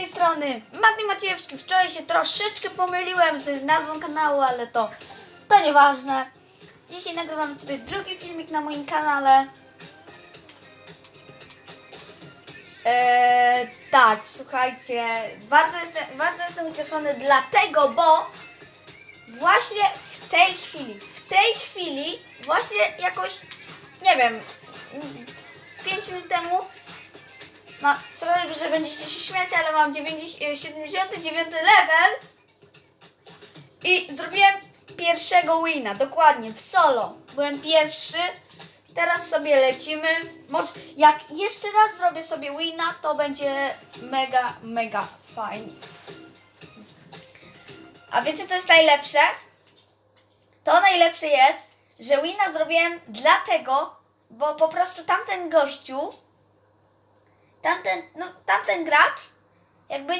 tej strony Matni Maciejewski. Wczoraj się troszeczkę pomyliłem z nazwą kanału, ale to, to nieważne. Dzisiaj nagrywam sobie drugi filmik na moim kanale. Eee, tak, słuchajcie, bardzo jestem, bardzo jestem ucieszony dlatego, bo właśnie w tej chwili, w tej chwili, właśnie jakoś, nie wiem, 5 minut temu ma, sorry, że będziecie się śmiać, ale mam 90, e, 79 level i zrobiłem pierwszego wina, dokładnie, w solo. Byłem pierwszy, teraz sobie lecimy. Może, jak jeszcze raz zrobię sobie wina, to będzie mega, mega fajnie. A wiecie co jest najlepsze? To najlepsze jest, że wina zrobiłem dlatego, bo po prostu tamten gościu tamten, no, tamten gracz jakby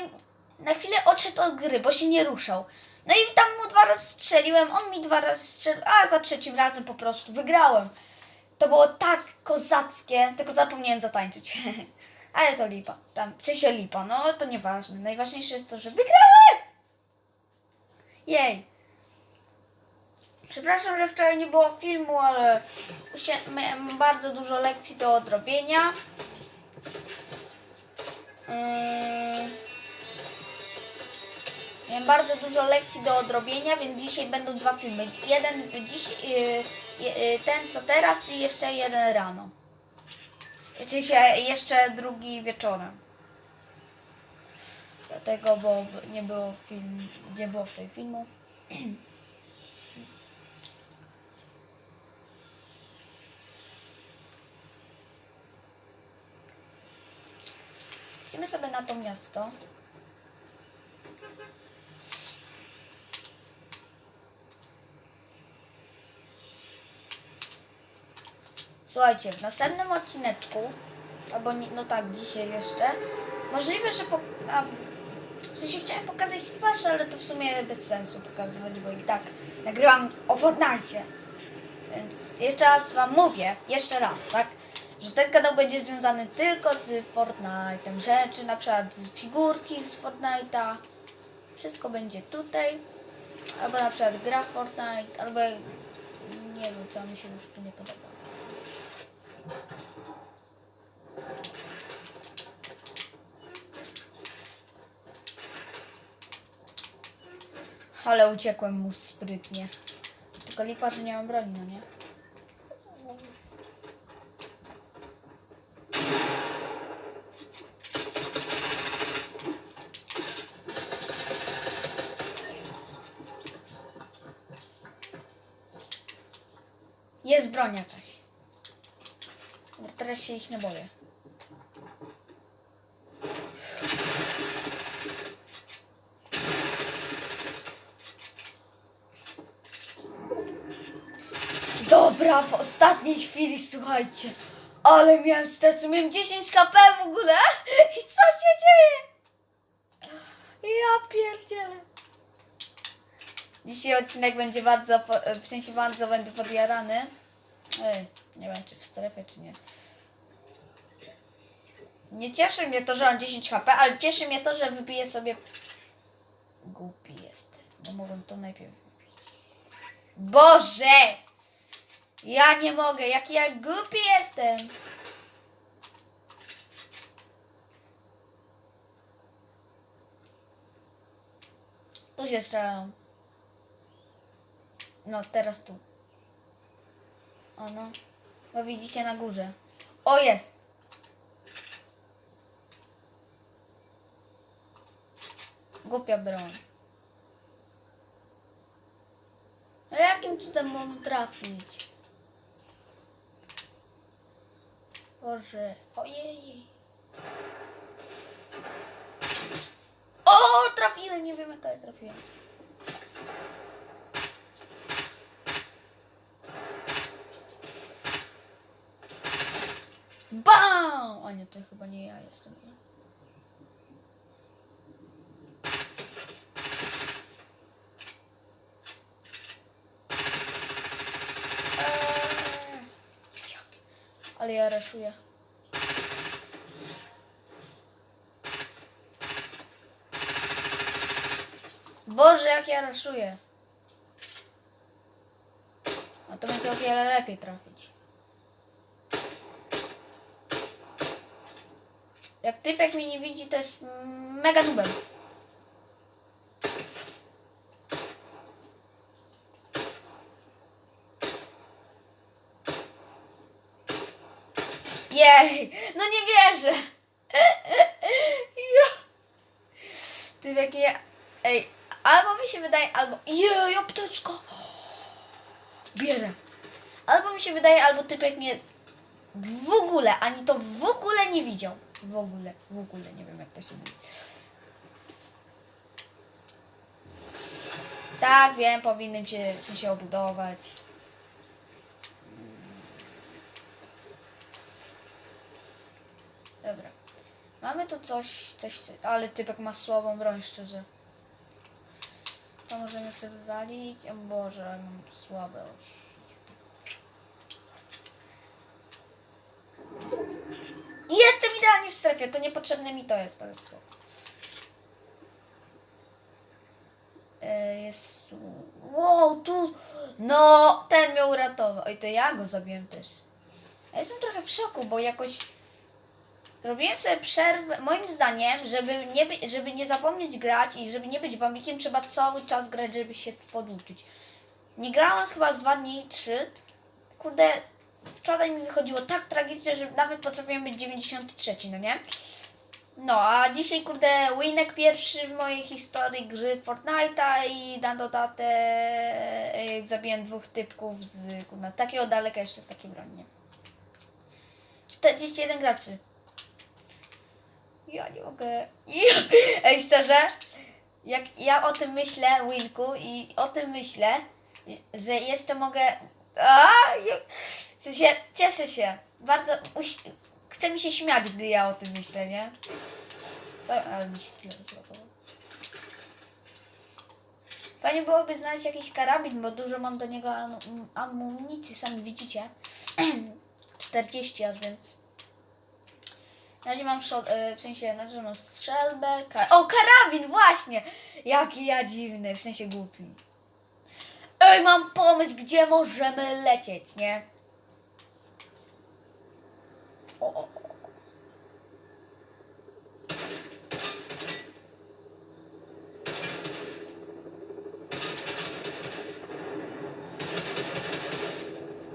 na chwilę odszedł od gry, bo się nie ruszał. No i tam mu dwa razy strzeliłem, on mi dwa razy strzelił, a za trzecim razem po prostu wygrałem. To było tak kozackie, tylko zapomniałem zatańczyć. Ale to lipa. Tam, czy się lipa, no to nieważne. Najważniejsze jest to, że wygrałem! Jej. Przepraszam, że wczoraj nie było filmu, ale miałem bardzo dużo lekcji do odrobienia. Yy, Miałem bardzo dużo lekcji do odrobienia, więc dzisiaj będą dwa filmy. Jeden dziś, yy, yy, ten co teraz i jeszcze jeden rano. Jeszcze drugi wieczorem. Dlatego, bo nie było film, nie było w tej filmu. Lecimy sobie na to miasto. Słuchajcie, w następnym odcineczku, albo nie, no tak, dzisiaj jeszcze, możliwe, że po, a, w sensie chciałem pokazać twarz, ale to w sumie bez sensu pokazywać, bo i tak nagrywam o Fortnite. Więc jeszcze raz Wam mówię, jeszcze raz, tak? Że ten kanał będzie związany tylko z Fortnite'em. Rzeczy, na przykład z figurki z Fortnite'a. Wszystko będzie tutaj. Albo na przykład gra Fortnite, albo nie wiem, co mi się już tu nie podoba. Ale uciekłem mu sprytnie. Tylko lipa, że nie mam broni, no nie? Jest broń jakaś. Dobra, Teraz się ich nie boję. Dobra, w ostatniej chwili, słuchajcie. Ale miałem stresu, miałem 10 kp w ogóle. I co się dzieje? Ja pierdzielę. Dzisiaj odcinek będzie bardzo, w sensie bardzo będę podjarany. Ej, nie wiem czy w strefie, czy nie. Nie cieszy mnie to, że mam 10 HP, ale cieszy mnie to, że wybiję sobie... Głupi jestem, bo mogłem to najpierw wybić. Boże! Ja nie mogę, jaki ja głupi jestem! Tu się strzelają. No, teraz tu. O no. Bo widzicie na górze. O, jest! Głupia broń. No jakim cudem mam trafić? Boże. Ojej. O, trafiłem, nie wiem jak ale trafiłem. Bam! O nie, to chyba nie ja jestem. ale ja raszuję. Boże, jak ja raszuję. A to będzie o wiele lepiej trafić. Jak typek mnie nie widzi, to jest mega nubem. Jej, no nie wierzę. Typek ja... Ej, albo mi się wydaje, albo... Jej, apteczka. Bierę. Albo mi się wydaje, albo typek mnie w ogóle, ani to w ogóle nie widział. W ogóle, w ogóle, nie wiem jak to się mówi. Tak, wiem, powinienem się, w sensie obudować. Dobra. Mamy tu coś, coś, ale typek ma słabą broń, szczerze. To możemy sobie wywalić. O Boże, mam słabość. I Jestem idealnie w strefie, to niepotrzebne mi to jest. Ale to. E, Jest. Wow, tu. No, ten mnie uratował. Oj, to ja go zabiłem też. Ja jestem trochę w szoku, bo jakoś. Zrobiłem sobie przerwę. Moim zdaniem, żeby nie, by, żeby nie zapomnieć grać i żeby nie być bambikiem, trzeba cały czas grać, żeby się poduczyć. Nie grałem chyba z dwa dni, trzy. Kurde, wczoraj mi wychodziło tak tragicznie, że nawet potrafiłem być 93, no nie? No, a dzisiaj, kurde, winek pierwszy w mojej historii gry Fortnite'a i na dodatę e, zabiłem dwóch typków z, kurde, takiego daleka jeszcze z takiej broni, nie? 41 graczy. Ja nie mogę. Ej, szczerze, jak ja o tym myślę, Winku, i o tym myślę, że jeszcze mogę. A, w cieszę się. Bardzo. Uś... Chce mi się śmiać, gdy ja o tym myślę, nie? To, ale mi się. Fajnie byłoby znaleźć jakiś karabin, bo dużo mam do niego amunicji, sami widzicie. 40 aż więc. Na razie mam e, w sensie, na razie mam strzelbę. Ka o, karabin, właśnie! Jaki ja dziwny, w sensie głupi. Ej, mam pomysł, gdzie możemy lecieć, nie? O, o, o.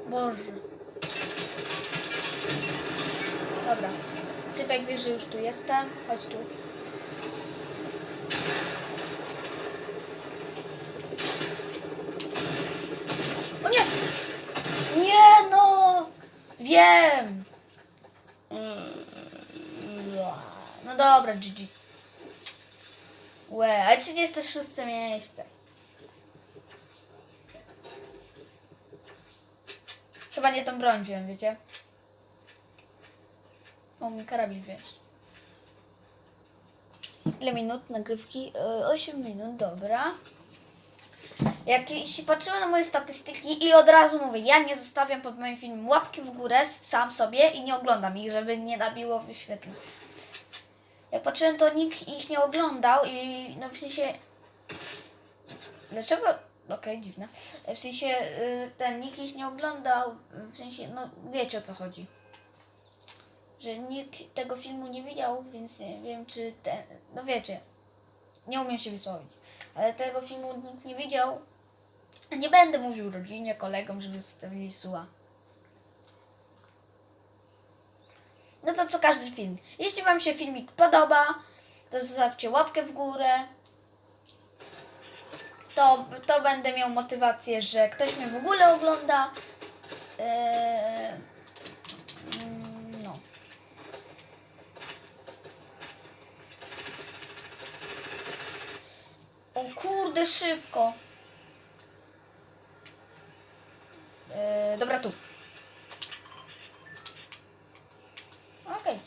Boże. Dobra. Typek wie, że już tu jestem. Chodź tu. O nie! Nie no! Wiem! No dobra, GG. Łe, a 36 miejsce. Chyba nie tą broń wziąłem, wiecie? Mi karabin wiesz. Ile minut nagrywki? 8 minut, dobra. Jak jeśli patrzyłem na moje statystyki i od razu mówię, ja nie zostawiam pod moim filmem łapki w górę sam sobie i nie oglądam ich, żeby nie nabiło wyświetleń. Jak patrzyłem, to nikt ich nie oglądał i no w sensie... Dlaczego? Okej, dziwne. W sensie y, ten nikt ich nie oglądał, w sensie, no wiecie o co chodzi że nikt tego filmu nie widział, więc nie wiem, czy ten. No wiecie, nie umiem się wysłowić, ale tego filmu nikt nie widział. Nie będę mówił rodzinie, kolegom, żeby zostawili suła. No to co każdy film. Jeśli Wam się filmik podoba, to zostawcie łapkę w górę. To, to będę miał motywację, że ktoś mnie w ogóle ogląda. Eee, mm, no. O kurde, szybko. E, dobra, tu. Okej.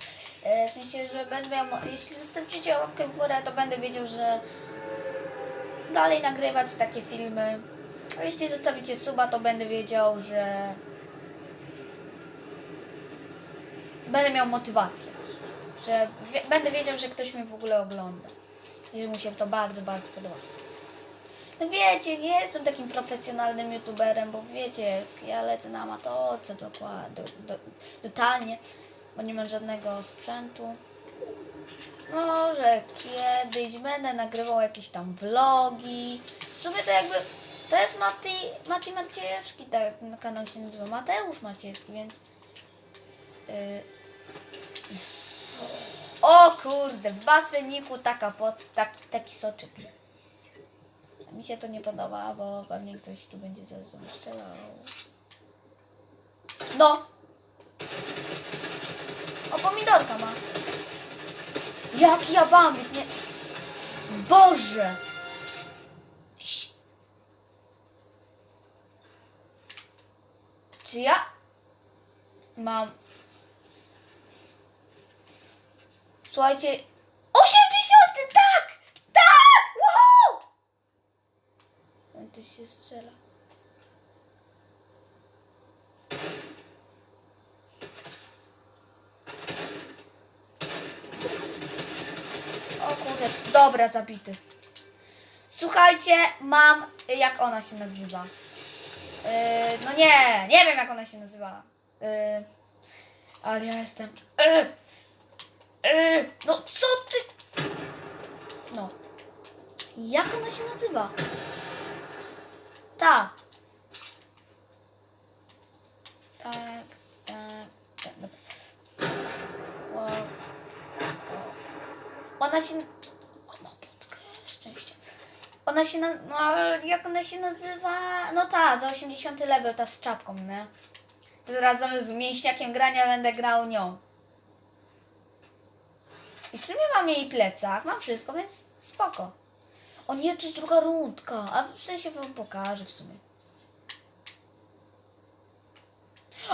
E, W sensie, że będę miał, jeśli zostawicie łapkę w górę, to będę wiedział, że dalej nagrywać takie filmy. A jeśli zostawicie suba, to będę wiedział, że będę miał motywację. Że będę wiedział, że ktoś mnie w ogóle ogląda. I mu się to bardzo, bardzo podoba. No wiecie, nie jestem takim profesjonalnym youtuberem, bo wiecie, ja lecę na amatorce dokładnie, do, do, totalnie, bo nie mam żadnego sprzętu. Może kiedyś będę nagrywał jakieś tam vlogi. W sumie to jakby, to jest Mati, Mati Maciejewski, tak na kanał się nazywa, Mateusz Maciejewski, więc... Yy, o kurde, w baseniku taka pot, taki, taki soczek. Mi się to nie podoba, bo pewnie ktoś tu będzie zaraz strzelał. No! O, pomidorka ma. Jaki ja bambik, nie... Boże! Czy ja mam... Słuchajcie... 80! Tak! Tak! Wow! On ty się strzela. O kurde, dobra, zabity. Słuchajcie, mam, jak ona się nazywa? Yy, no nie, nie wiem jak ona się nazywa. Yy, ale ja jestem... Yy, yy, no co ty... No. Jak ona się nazywa? Ta. Tak, tak, tak. dobra. Wow. O. Ona się... O, ma potkę, szczęście. Ona się na... No, jak ona się nazywa? No ta, za 80 level, ta z czapką, nie? Teraz zamiast z mięśniakiem grania będę grał nią. I w sumie mam jej plecak, mam wszystko, więc spoko. O nie, to jest druga rundka, a w sensie wam pokażę w sumie.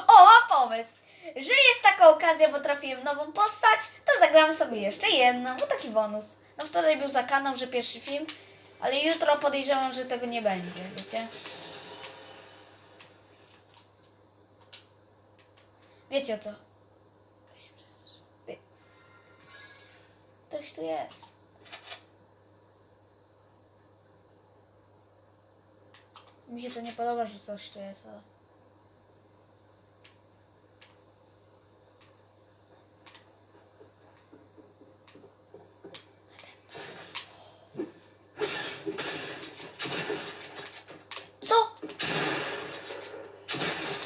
O, mam pomysł! Że jest taka okazja, bo trafiłem nową postać, to zagramy sobie jeszcze jedną, bo taki bonus. No wczoraj był za kanał, że pierwszy film, ale jutro podejrzewam, że tego nie będzie, wiecie? Wiecie o co? Tu jest. Mi się to nie podoba, że coś tu jest, ale... Co?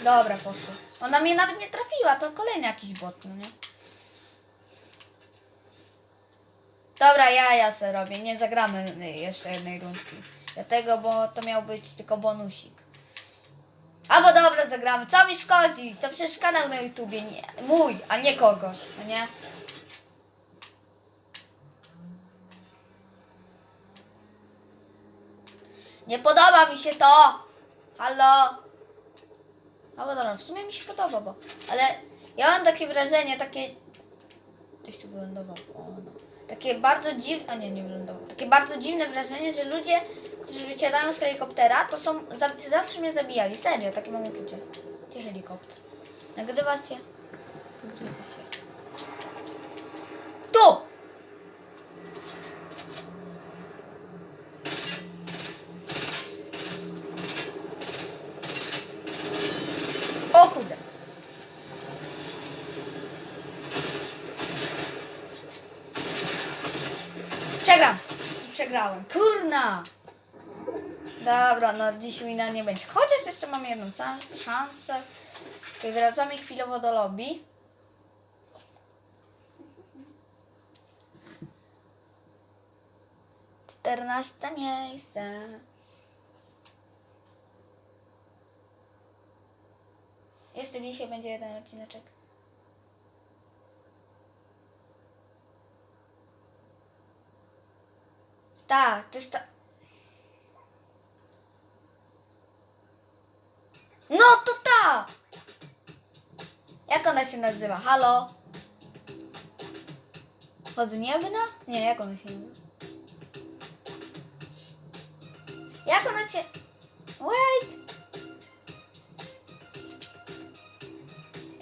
Dobra, poszło. Ona mnie nawet nie trafiła, to kolejny jakiś bot, no nie? Dobra, ja ja se robię, nie zagramy jeszcze jednej rundki. Dlatego, bo to miał być tylko bonusik. Albo dobra, zagramy. Co mi szkodzi? To przecież kanał na YouTubie, nie. Mój, a nie kogoś, no nie? Nie podoba mi się to! Halo? Albo dobra, w sumie mi się podoba, bo... Ale ja mam takie wrażenie, takie... Ktoś tu wylądował. O. Takie bardzo dziwne... A nie, nie wylądował. Takie bardzo dziwne wrażenie, że ludzie, którzy wysiadają z helikoptera, to są... za- Zawsze mnie zabijali. Serio, takie mam uczucie. Gdzie helikopter? Nagrywa się? Nagrywa się. Tu! O kurde. Przegram. Przegrałem. Kurna. Dobra, no dziś wina nie będzie. Chociaż jeszcze mam jedną szansę. Okay, wracamy chwilowo do lobby. Czternaste miejsce. Jeszcze dzisiaj będzie jeden odcineczek. Tak, to jest ta... No to ta! Jak ona się nazywa? Halo? Podniebna? Nie, jak ona się nazywa? Jak ona się... Wait!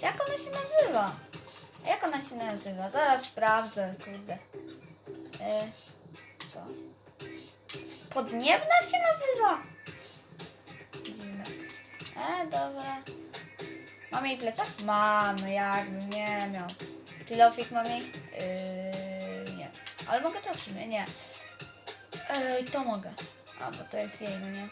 Jak ona się nazywa? Jak ona się nazywa? Zaraz sprawdzę, kurde. E, co? Podniebna się nazywa? Dziwne. E, dobra. Mam jej plecak? Mam, jakbym nie miał. Kilofik mam jej? Yy, nie. Ale mogę to w sumie? Nie. Ej, to mogę. A, bo to jest jej, no nie?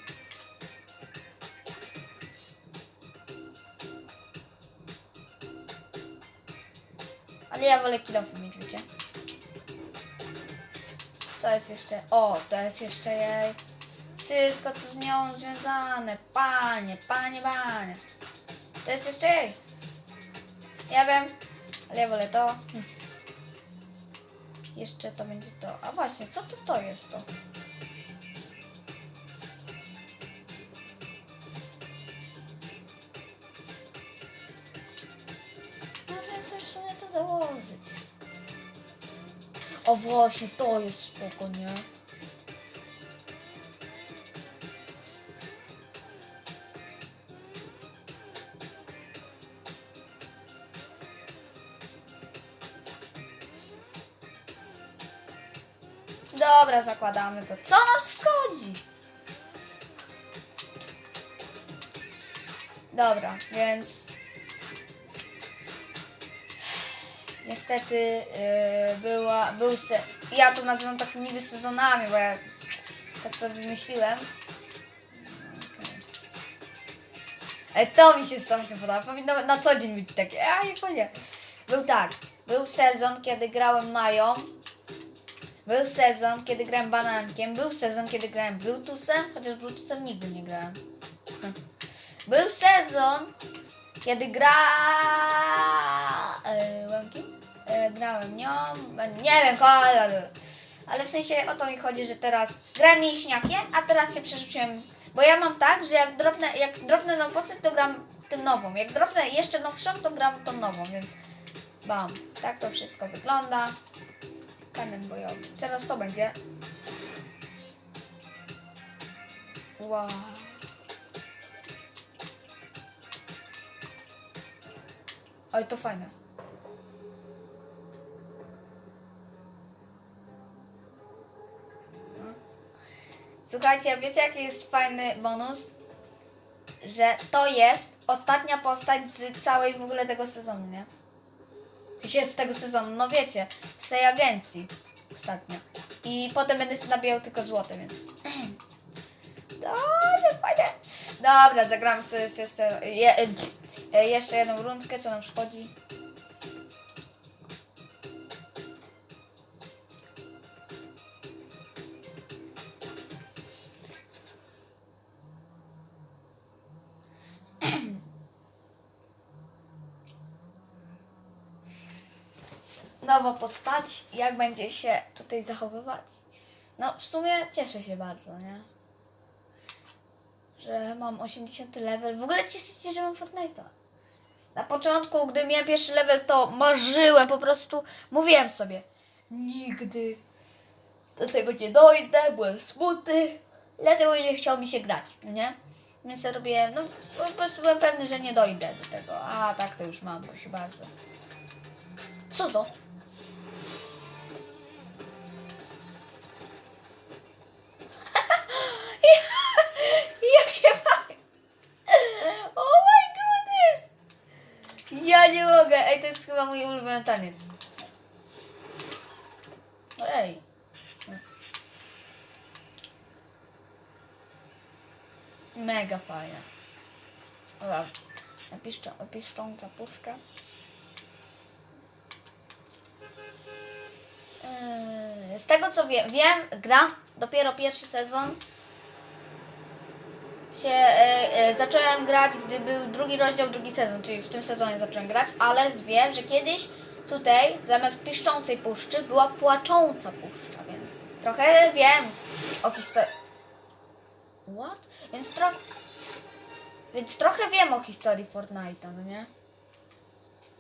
Ale ja wolę kilofy mieć, wiecie? Co jest jeszcze? O, to jest jeszcze jej. Wszystko, co z nią związane. Panie, panie, panie. To jest jeszcze jej. Ja wiem, ale ja wolę to. Jeszcze to będzie to. A właśnie, co to to jest to? O właśnie, to jest spoko, nie? Dobra, zakładamy to. Co nas szkodzi? Dobra, więc niestety yy, była, był se, ja to nazywam tak niby sezonami, bo ja tak sobie myśliłem. Okej. Ale to mi się strasznie podoba. Powinno na co dzień być takie. A jak nie. Był tak. Był sezon, kiedy grałem Mają. Był sezon, kiedy grałem banankiem. Był sezon, kiedy grałem Bluetoothem, chociaż Bluetoothem nigdy nie grałem. Był sezon, kiedy gra... Yy, łamki? Yy, grałem nią, e, nie wiem. Ale w sensie o to mi chodzi, że teraz grałem mięśniakiem, a teraz się przerzuciłem. Bo ja mam tak, że jak dropnę, jak dropnę nową postać, to gram tym nową. Jak dropnę jeszcze nowszą, to gram tą nową, więc bam. Tak to wszystko wygląda. Panem bojowy. Teraz to będzie. Wow. Oj, to fajne. Słuchajcie, wiecie jaki jest fajny bonus? Że to jest ostatnia postać z całej w ogóle tego sezonu, nie? się z tego sezonu, no wiecie, z tej agencji ostatnio. I potem będę sobie nabijał tylko złote, więc. Dobrze, fajnie. Dobra, zagramy sobie jeszcze, je, jeszcze jedną rundkę, co nam szkodzi. nowa postać, jak będzie się tutaj zachowywać. No, w sumie cieszę się bardzo, nie? Że mam 80 level. W ogóle cieszę się, że mam Fortnite'a. Na początku, gdy miałem pierwszy level, to marzyłem, po prostu mówiłem sobie, nigdy do tego nie dojdę, byłem smutny, dlatego nie chciał mi się grać, no nie? Więc ja robiłem, no po prostu byłem pewny, że nie dojdę do tego. A tak to już mam, proszę bardzo. Co to? Jakie fajne! Ja nie mogę! Ej, to jest chyba mój ulubiony taniec. Ej. Mega fajne. Dobra. Piszczą, piszcząca puszcza. Yy, Z tego co wiem, gra dopiero pierwszy sezon się e, e, zacząłem grać, gdy był drugi rozdział, drugi sezon, czyli w tym sezonie zacząłem grać, ale wiem, że kiedyś tutaj zamiast piszczącej puszczy była płacząca puszcza, więc trochę wiem o historii. What? Więc trochę. Więc trochę wiem o historii Fortnite'a, no nie?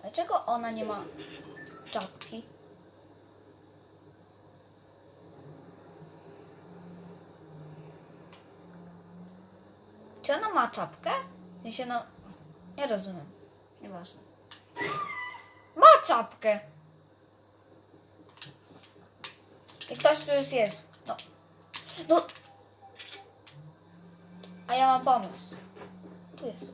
Dlaczego ona nie ma czapki? Czy ona ma czapkę? Ja się no... Nie rozumiem. Nieważne. Ma czapkę! I ktoś tu już jest. No. No. A ja mam pomysł. Tu jest.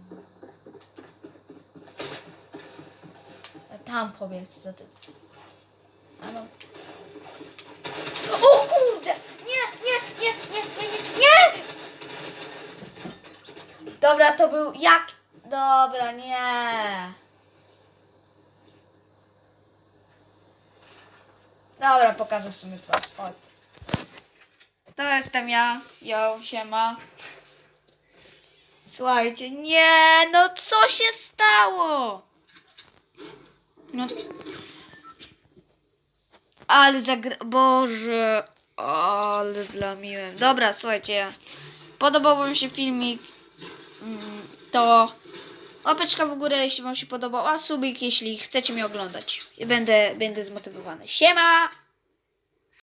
A Tam pobiegł za tym. A mam... O kurde! Dobra, to był jak... Dobra, nie. Dobra, pokażę w sumie twarz. Chodź. To jestem ja. Jo, siema. Słuchajcie, nie, no co się stało? No. Ale zagra... Boże, ale zlamiłem. Dobra, słuchajcie, podobał wam się filmik, to łapeczka w górę, jeśli wam się podobał, a subik, jeśli chcecie mnie oglądać. Będę, będę zmotywowany. Siema!